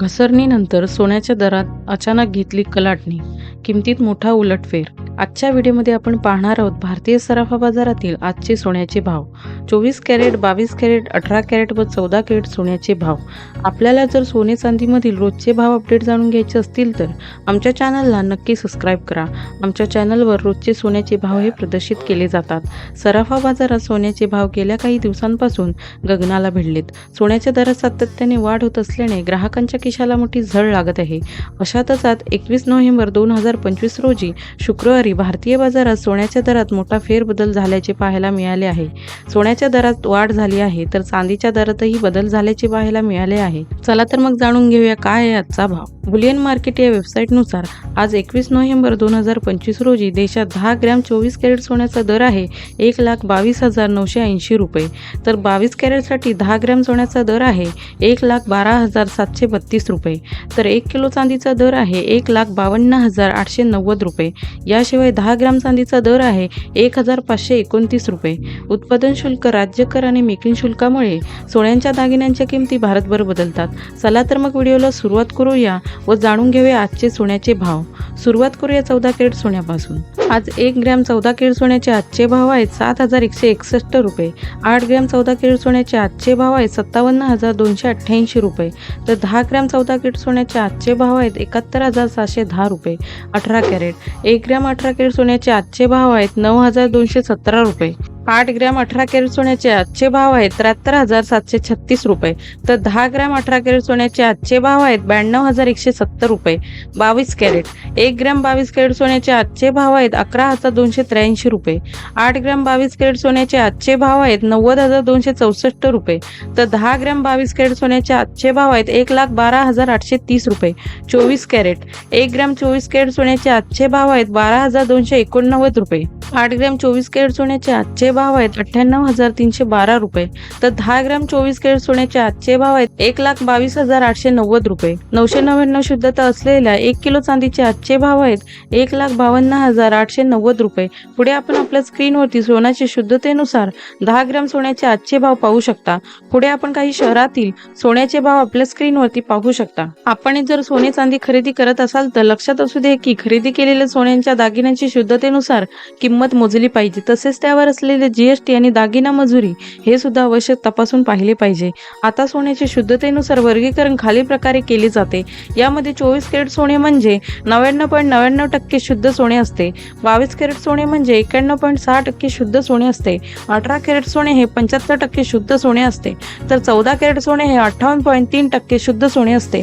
घसरणीनंतर सोन्याच्या दरात अचानक घेतली कलाटणी किमतीत मोठा उलटफेर. आजच्या व्हिडिओमध्ये आपण पाहणार आहोत भारतीय सराफा बाजारातील आजचे सोन्याचे भाव. चोवीस कॅरेट बावीस कॅरेट अठरा कॅरेट व चौदा कॅरेट सोन्याचे भाव. आपल्याला जर सोने चांदीमधील रोजचे भाव अपडेट जाणून घ्यायचे असतील तर आमच्या चॅनलला नक्की सबस्क्राईब करा. आमच्या चॅनलवर रोजचे सोन्याचे भाव हे प्रदर्शित केले जातात. सराफा बाजारात सोन्याचे भाव गेल्या काही दिवसांपासून गगनाला भिडलेत. सोन्याच्या दरात सातत्याने वाढ होत असल्याने ग्राहकांच्या खिशाला मोठी झळ लागत आहे. अशातच आज एकवीस नोव्हेंबर दोन हजार पंचवीस रोजी शुक्रवारी भारतीय बाजारात सोन्याच्या दरात मोठा फेरबदल झाल्याचे पाहायला मिळाले आहे. सोन्याच्या दरात वाढ झाली आहे तर चांदीच्या दरातही बदल झाल्याचे पाहायला मिळाले आहे. चला तर मग जाणून घेऊया काय आहे आजचा भाव. बुलियन मार्केट या वेबसाईटनुसार आज एकवीस नोव्हेंबर दोन हजार पंचवीस रोजी देशात दहा ग्रॅम चोवीस कॅरेट सोन्याचा दर आहे एक लाख बावीस हजार नऊशे ऐंशी रुपये. तर बावीस कॅरेटसाठी दहा ग्रॅम सोन्याचा दर आहे एक लाख बारा हजार सातशे बत्तीस रुपये. तर एक किलो चांदीचा दर आहे एक लाख बावन्न हजार आठशे नव्वद रुपये. याशिवाय दहा ग्रॅम चांदीचा दर आहे एक हजार पाचशे एकोणतीस रुपये. उत्पादन शुल्क राज्य कर आणि मेकिंग शुल्कामुळे सोन्यांच्या दागिन्यांच्या किमती भारतभर बदलतात. चला तर मग व्हिडिओला सुरुवात करूया व जाणून घेऊया आजचे सोन्याचे भाव. सुरुवात करूया चौदा कॅरेट सोन्यापासून. आज एक ग्रॅम चौदा कॅरेट सोन्याचे आजचे भाव आहेत सात हजार एकशे एकसष्ट रुपये. आठ ग्रॅम चौदा कॅरेट सोन्याचे आजचे भाव आहेत सत्तावन्न हजार दोनशे अठ्ठ्याऐंशी रुपये. तर दहा ग्रॅम चौदा किट सोन्याचे आजचे भाव आहेत एकाहत्तर हजार सहाशे दहा रुपये अठरा कॅरेट. एक ग्रॅम अठरा कॅरेट सोन्याचे आजचे भाव आहेत नऊ हजार दोनशे सतरा रुपये. आठ ग्रॅम अठरा कॅरेट सोन्याचे आजचे भाव आहेत त्र्याहत्तर हजार सातशे छत्तीस रुपये. तर दहा ग्रॅम अठरा कॅरेट सोन्याचे आजचे भाव आहेत ब्याण्णव हजार एकशे सत्तर रुपये. बावीस कॅरेट. एक ग्रॅम बावीस कॅरेट सोन्याचे आजचे भाव आहेत अकरा हजार दोनशे त्र्याऐंशी रुपये. आठ ग्रॅम बावीस कॅरेट सोन्याचे आजचे भाव आहेत नव्वद हजार दोनशे चौसष्ट रुपये. तर दहा ग्रॅम बावीस कॅरेट सोन्याचे आजचे भाव आहेत एक लाख बारा हजार आठशे तीस रुपये. चोवीस कॅरेट. एक ग्रॅम चोवीस कॅरेट सोन्याचे आजचे भाव आहेत बारा हजार दोनशे एकोणनव्वद रुपये. आठ ग्रॅम चोवीस कॅरेट सोन्याचे आजचे भाव आहेत अठ्ठ्याण्णव हजार तीनशे बारा रुपये. तर दहा ग्रॅम चोवीस कॅरेट सोन्याचे आजचे भाव आहेत एक लाख बावीस हजार आठशे नव्वद रुपये. नऊशे नव्याण्णव शुद्धता असलेल्या एक किलो चांदीचे आजचे भाव आहेत एक लाख बावन्न हजार आठशे नव्वद रुपये. पुढे आपण आपल्या स्क्रीनवरती सोन्याच्या शुद्धतेनुसार दहा ग्रॅम सोन्याचे आजचे भाव पाहू शकता. पुढे आपण काही शहरातील सोन्याचे भाव आपल्या स्क्रीनवरती पाहू शकता. आपण जर सोने चांदी खरेदी करत असाल तर लक्षात असू दे की खरेदी केलेल्या सोन्यांच्या दागिन्यांची शुद्धतेनुसार किंमत मोजली पाहिजे. तसेच त्यावर असलेले जीएसटी आणि दागिना मजुरी हे सुद्धा अवश्य तपासून पाहिले पाहिजे. आता सोन्याचे शुद्धतेनुसार वर्गीकरण खाली प्रकारे केले जाते. यामध्ये चोवीस कॅरेट सोने म्हणजे नव्याण्णव पॉईंट नव्याण्णव टक्के शुद्ध सोने असते. बावीस कॅरेट सोने म्हणजे एक्याण्णव पॉईंट सहा टक्के शुद्ध सोने असते. अठरा कॅरेट सोने हे पंच्याहत्तर टक्के शुद्ध सोने असते. तर चौदा कॅरेट सोने हे अठ्ठावन्न पॉईंट तीन टक्के शुद्ध सोने असते.